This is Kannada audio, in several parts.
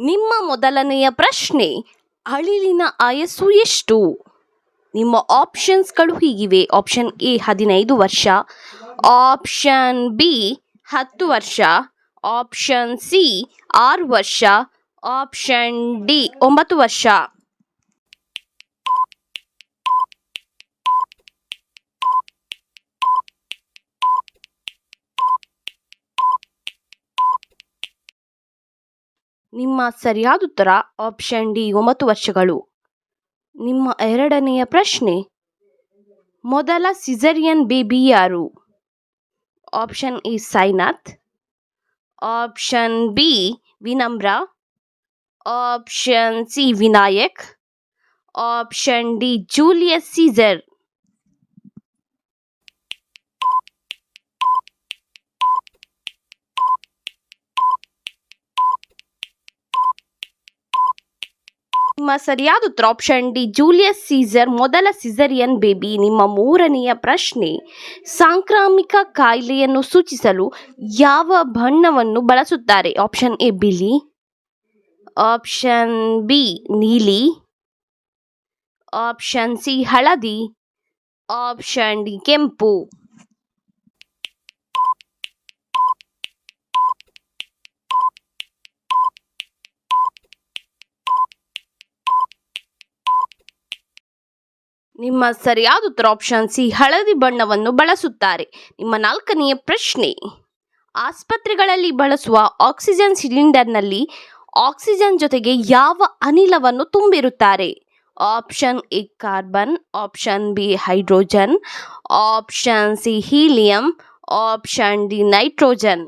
ನಿಮ್ಮ ಮೊದಲನೆಯ ಪ್ರಶ್ನೆ, ಅಳಿಲಿನ ಆಯಸ್ಸು ಎಷ್ಟು? ನಿಮ್ಮ ಆಪ್ಷನ್ಸ್ಗಳು ಹೀಗಿವೆ. ಆಪ್ಷನ್ ಎ, ಹದಿನೈದು ವರ್ಷ. ಆಪ್ಷನ್ ಬಿ, ಹತ್ತು ವರ್ಷ. ಆಪ್ಷನ್ ಸಿ, ಆರು ವರ್ಷ. ಆಪ್ಷನ್ ಡಿ, ಒಂಬತ್ತು ವರ್ಷ. ನಿಮ್ಮ ಸರಿಯಾದ ಉತ್ತರ ಆಪ್ಷನ್ ಡಿ ಒಂಬತ್ತು ವರ್ಷಗಳು. ನಿಮ್ಮ ಎರಡನೆಯ ಪ್ರಶ್ನೆ, ಮೊದಲ ಸಿಸರಿಯನ್ ಬೇಬಿ ಯಾರು? Option A Sainath. Option B Vinamra. Option C Vinayak. Option D Julius Caesar. ನಿಮ್ಮ ಸರಿಯಾದ ಉತ್ತರ ಆಪ್ಷನ್ ಡಿ ಜೂಲಿಯಸ್ ಸೀಸರ್, ಮೊದಲ ಸಿಸರಿಯನ್ ಬೇಬಿ, ನಿಮ್ಮ ಮೂರನೆಯ ಪ್ರಶ್ನೆ, ಸಾಂಕ್ರಾಮಿಕ ಕಾಯಿಲೆಯನ್ನು ಸೂಚಿಸಲು ಯಾವ ಬಣ್ಣವನ್ನು ಬಳಸುತ್ತಾರೆ? ಆಪ್ಷನ್ ಎ ಬಿಳಿ, ಆಪ್ಷನ್ ಬಿ ನೀಲಿ, ಆಪ್ಷನ್ ಸಿ ಹಳದಿ, ಆಪ್ಷನ್ ಡಿ ಕೆಂಪು. ನಿಮ್ಮ ಸರಿಯಾದ ಉತ್ತರ ಆಪ್ಷನ್ ಸಿ ಹಳದಿ ಬಣ್ಣವನ್ನು ಬಳಸುತ್ತಾರೆ. ನಿಮ್ಮ ನಾಲ್ಕನೆಯ ಪ್ರಶ್ನೆ, ಆಸ್ಪತ್ರೆಗಳಲ್ಲಿ ಬಳಸುವ ಆಕ್ಸಿಜನ್ ಸಿಲಿಂಡರ್ನಲ್ಲಿ ಆಕ್ಸಿಜನ್ ಜೊತೆಗೆ ಯಾವ ಅನಿಲವನ್ನು ತುಂಬಿರುತ್ತಾರೆ? Option A carbon option B hydrogen option C helium option D nitrogen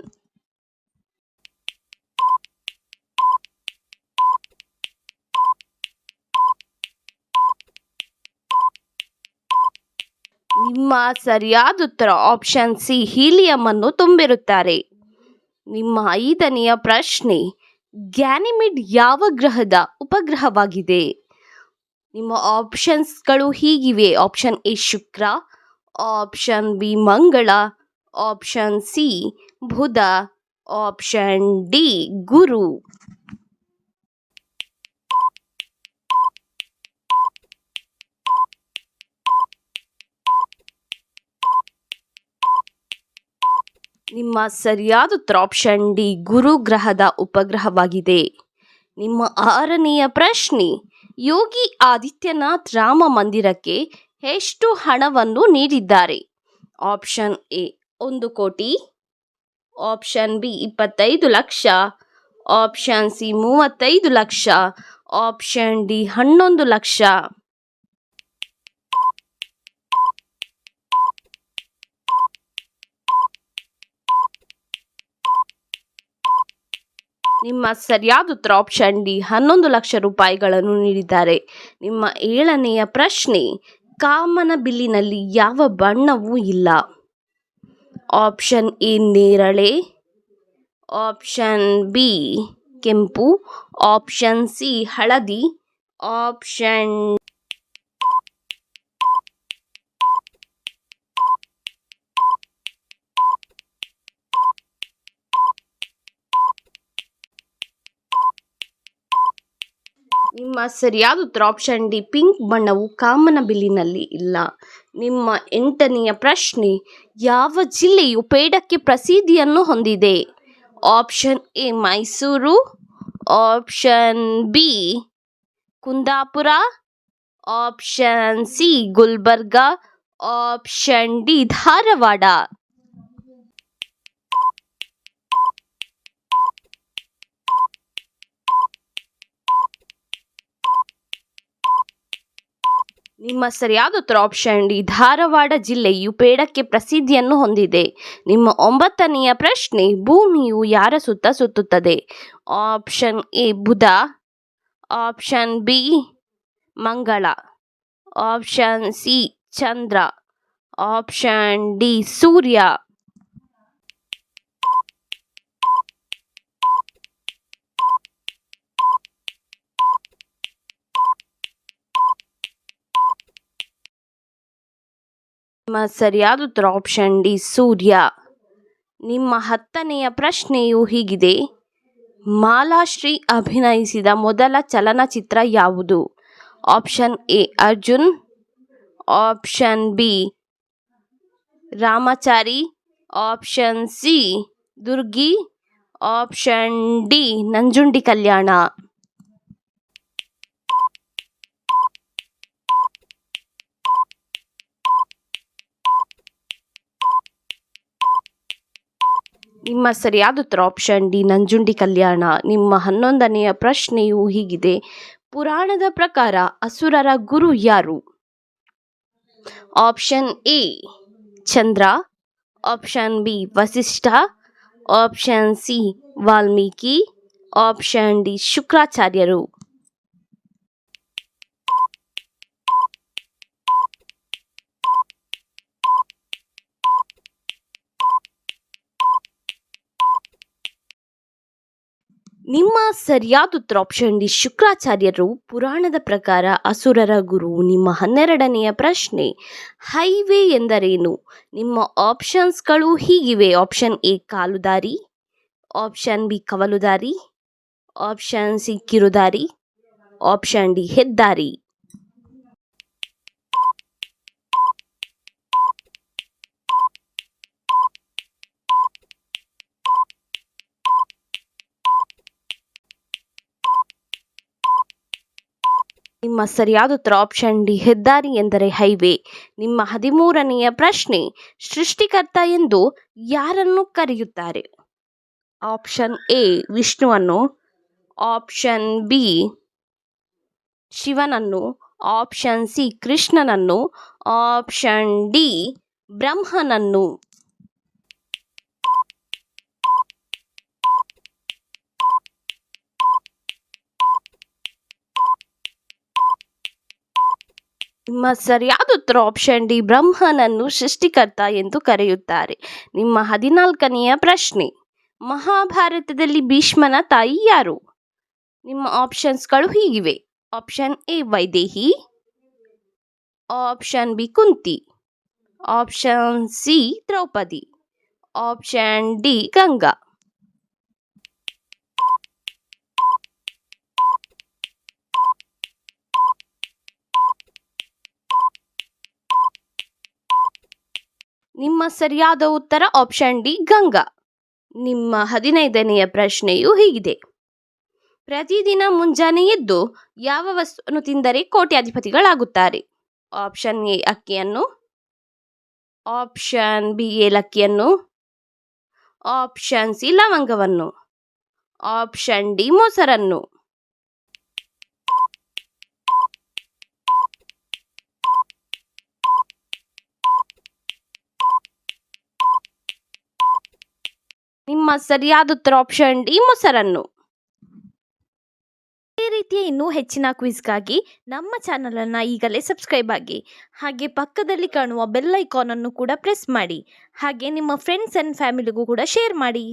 ನಿಮ್ಮ ಸರಿಯಾದ ಉತ್ತರ ಆಪ್ಷನ್ ಸಿ ಹೀಲಿಯಂ ಅನ್ನು ತುಂಬಿರುತ್ತಾರೆ. ನಿಮ್ಮ ಐದನೆಯ ಪ್ರಶ್ನೆ, ಗ್ಯಾನಿಮಿಡ್ ಯಾವ ಗ್ರಹದ ಉಪಗ್ರಹವಾಗಿದೆ? ನಿಮ್ಮ ಆಪ್ಷನ್ಸ್ಗಳು ಹೀಗಿವೆ. Option A Shukra option B Mangala option C Budha option D Guru. ನಿಮ್ಮ ಸರಿಯಾದ ಉತ್ತರಾಪ್ಷನ್ ಡಿ ಗುರು ಗ್ರಹದ ಉಪಗ್ರಹವಾಗಿದೆ. ನಿಮ್ಮ ಆರನೆಯ ಪ್ರಶ್ನೆ, ಯೋಗಿ ಆದಿತ್ಯನಾಥ್ ರಾಮ ಮಂದಿರಕ್ಕೆ ಎಷ್ಟು ಹಣವನ್ನು ನೀಡಿದ್ದಾರೆ? ಆಪ್ಷನ್ ಎ, ಒಂದು ಕೋಟಿ. ಆಪ್ಷನ್ ಬಿ, ಇಪ್ಪತ್ತೈದು ಲಕ್ಷ. ಆಪ್ಷನ್ ಸಿ, ಮೂವತ್ತೈದು ಲಕ್ಷ. ಆಪ್ಷನ್ ಡಿ, ಹನ್ನೊಂದು ಲಕ್ಷ. ನಿಮ್ಮ ಸರಿಯಾದ ಉತ್ತರ ಆಪ್ಷನ್ ಡಿ ಹನ್ನೊಂದು ಲಕ್ಷ ರೂಪಾಯಿಗಳನ್ನು ನೀಡಿದ್ದಾರೆ. ನಿಮ್ಮ ಏಳನೆಯ ಪ್ರಶ್ನೆ, ಕಾಮನ ಬಿಲ್ಲಿನಲ್ಲಿ ಯಾವ ಬಣ್ಣವೂ ಇಲ್ಲ. ಆಪ್ಷನ್ ಎ ನೇರಳೆ. ಆಪ್ಷನ್ ಬಿ ಕೆಂಪು. ಆಪ್ಷನ್ ಸಿ ಹಳದಿ. ಆಪ್ಷನ್ ನಿಮ್ಮ ಸರಿಯಾದ ಉತ್ತರ ಆಪ್ಷನ್ ಡಿ ಪಿಂಕ್ ಬಣ್ಣವು ಕಾಮನ ಬಿಲ್ಲಿನಲ್ಲಿ ಇಲ್ಲ. ನಿಮ್ಮ ಎಂಟನೆಯ ಪ್ರಶ್ನೆ, ಯಾವ ಜಿಲ್ಲೆಯು ಪೇಡಕ್ಕೆ ಪ್ರಸಿದ್ಧಿಯನ್ನು ಹೊಂದಿದೆ? Option A Mysuru. Option B Kundapura. Option C Gulbarga. Option D Dharwad. ನಿಮ್ಮ ಸರಿಯಾದ ಉತ್ತರ ಆಪ್ಷನ್ ಡಿ, ಧಾರವಾಡ ಜಿಲ್ಲೆಯು ಪೇಡಕ್ಕೆ ಪ್ರಸಿದ್ಧಿಯನ್ನು ಹೊಂದಿದೆ. ನಿಮ್ಮ ಒಂಬತ್ತನೆಯ ಪ್ರಶ್ನೆ, ಭೂಮಿಯು ಯಾರ ಸುತ್ತ ಸುತ್ತುತ್ತದೆ? Option A, Budha. Option B, Mangala. Option C, Chandra. Option D, Surya. ಸರಿಯಾದ ಉತ್ತರ ಆಪ್ಷನ್ ಡಿ ಸೂರ್ಯ. ನಿಮ್ಮ ಹತ್ತನೆಯ ಪ್ರಶ್ನೆಯು ಹೀಗಿದೆ. ಮಾಲಾಶ್ರೀ ಅಭಿನಯಿಸಿದ ಮೊದಲ ಚಲನಚಿತ್ರ ಯಾವುದು? Option A Arjun. Option B Ramachari. Option C Durgi. Option D Nanjundi Kalyana. ನಿಮ್ಮ ಸರಿಯಾದ ಉತ್ತರ ಆಪ್ಷನ್ ಡಿ, ನಂಜುಂಡಿ ಕಲ್ಯಾಣ. ನಿಮ್ಮ ಹನ್ನೊಂದನೆಯ ಪ್ರಶ್ನೆಯು ಹೀಗಿದೆ. ಪುರಾಣದ ಪ್ರಕಾರ ಅಸುರರ ಗುರು ಯಾರು? Option A, Chandra. Option B, Vasishtha. Option C, Valmiki. Option D, ಶುಕ್ರಾಚಾರ್ಯರು. ನಿಮ್ಮ ಸರಿಯಾದ ಉತ್ತರ ಆಪ್ಷನ್ ಡಿ ಶುಕ್ರಾಚಾರ್ಯರು ಪುರಾಣದ ಪ್ರಕಾರ ಅಸುರರ ಗುರು, ನಿಮ್ಮ ಹನ್ನೆರಡನೆಯ ಪ್ರಶ್ನೆ, ಹೈವೇ ಎಂದರೇನು? ನಿಮ್ಮ ಆಪ್ಷನ್ಸ್ಗಳು ಹೀಗಿವೆ. ಆಪ್ಷನ್ ಎ ಕಾಲುದಾರಿ ಆಪ್ಷನ್ ಬಿ ಕವಲುದಾರಿ ಆಪ್ಷನ್ ಸಿ, ಕಿರುದಾರಿ ಆಪ್ಷನ್ ಡಿ ಹೆದ್ದಾರಿ. ನಿಮ್ಮ ಸರಿಯಾದ ಉತ್ತರ ಆಪ್ಷನ್ ಡಿ ಹೆದ್ದಾರಿ ಎಂದರೆ ಹೈವೇ ನಿಮ್ಮ ಹದಿಮೂರನೆಯ ಪ್ರಶ್ನೆ, ಸೃಷ್ಟಿಕರ್ತ ಎಂದು ಯಾರನ್ನು ಕರೆಯುತ್ತಾರೆ? ಆಪ್ಷನ್ ಎ ವಿಷ್ಣುವನ್ನು. ಆಪ್ಷನ್ ಬಿ ಶಿವನನ್ನು. ಆಪ್ಷನ್ ಸಿ ಕೃಷ್ಣನನ್ನು. ಆಪ್ಷನ್ ಡಿ ಬ್ರಹ್ಮನನ್ನು. ನಿಮ್ಮ ಸರಿಯಾದ ಉತ್ತರ ಆಪ್ಷನ್ ಡಿ ಬ್ರಹ್ಮನನ್ನು ಸೃಷ್ಟಿಕರ್ತ ಎಂದು ಕರೆಯುತ್ತಾರೆ. ನಿಮ್ಮ ಹದಿನಾಲ್ಕನೆಯ ಪ್ರಶ್ನೆ, ಮಹಾಭಾರತದಲ್ಲಿ ಭೀಷ್ಮನ ತಾಯಿ ಯಾರು? ನಿಮ್ಮ ಆಪ್ಷನ್ಸ್ಗಳು ಹೀಗಿವೆ. Option A Vaidehi. Option B Kunti. Option C Draupadi. Option D Ganga. ನಿಮ್ಮ ಸರಿಯಾದ ಉತ್ತರ ಆಪ್ಷನ್ ಡಿ, ಗಂಗಾ. ನಿಮ್ಮ ಹದಿನೈದನೆಯ ಪ್ರಶ್ನೆಯು ಹೀಗಿದೆ. ಪ್ರತಿದಿನ ಮುಂಜಾನೆ ಎದ್ದು ಯಾವ ವಸ್ತುವನ್ನು ತಿಂದರೆ ಕೋಟ್ಯಾಧಿಪತಿಗಳಾಗುತ್ತಾರೆ? ಆಪ್ಷನ್ ಎ, ಅಕ್ಕಿಯನ್ನು. ಆಪ್ಷನ್ ಬಿ, ಏಲಕ್ಕಿಯನ್ನು. ಆಪ್ಷನ್ ಸಿ, ಲವಂಗವನ್ನು. ಆಪ್ಷನ್ ಡಿ, ಮೊಸರನ್ನು. ನಿಮ್ಮ ಸರಿಯಾದ ಉತ್ತರ ಆಪ್ಷನ್ ಡಿ ಮೊಸರನ್ನು. ಈ ರೀತಿಯ ಇನ್ನೂ ಹೆಚ್ಚಿನ ಕ್ವಿಜ್ಗಾಗಿ ನಮ್ಮ ಚಾನಲನ್ನು ಈಗಲೇ ಸಬ್ಸ್ಕ್ರೈಬ್ ಆಗಿ, ಹಾಗೆ ಪಕ್ಕದಲ್ಲಿ ಕಾಣುವ ಬೆಲ್ ಐಕಾನನ್ನು ಕೂಡ ಪ್ರೆಸ್ ಮಾಡಿ, ಹಾಗೆ ನಿಮ್ಮ ಫ್ರೆಂಡ್ಸ್ ಆ್ಯಂಡ್ ಫ್ಯಾಮಿಲಿಗೂ ಕೂಡ ಶೇರ್ ಮಾಡಿ.